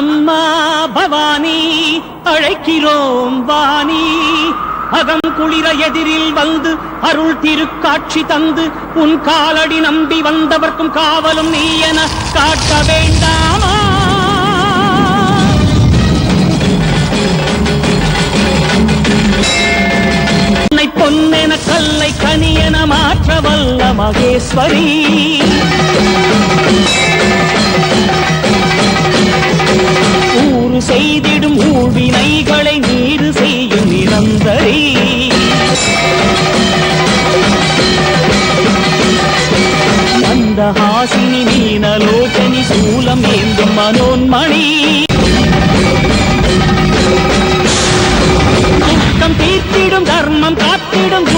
அம்மா பவானி அழைக்கிறோம் வாணி. அகம் குளிர எதிரில் வந்து அருள் திருக்காட்சி தந்து உன் காலடி நம்பி வந்தவர்க்கும் காவலும் நீ என காட்ட வேண்டாமா? உன்னை பொன்னென கல்லை கனியென மாற்ற வல்ல மகேஸ்வரி. செய்திடும் ஊழ்வினைகளை நீர் செய்யும் நிரந்தரி மந்தஹாசினி நீனலோச்சனி சூலம் ஏந்தும் மனோன்மணி. துக்கம் தீர்த்திடும் தர்மம் காத்திடும்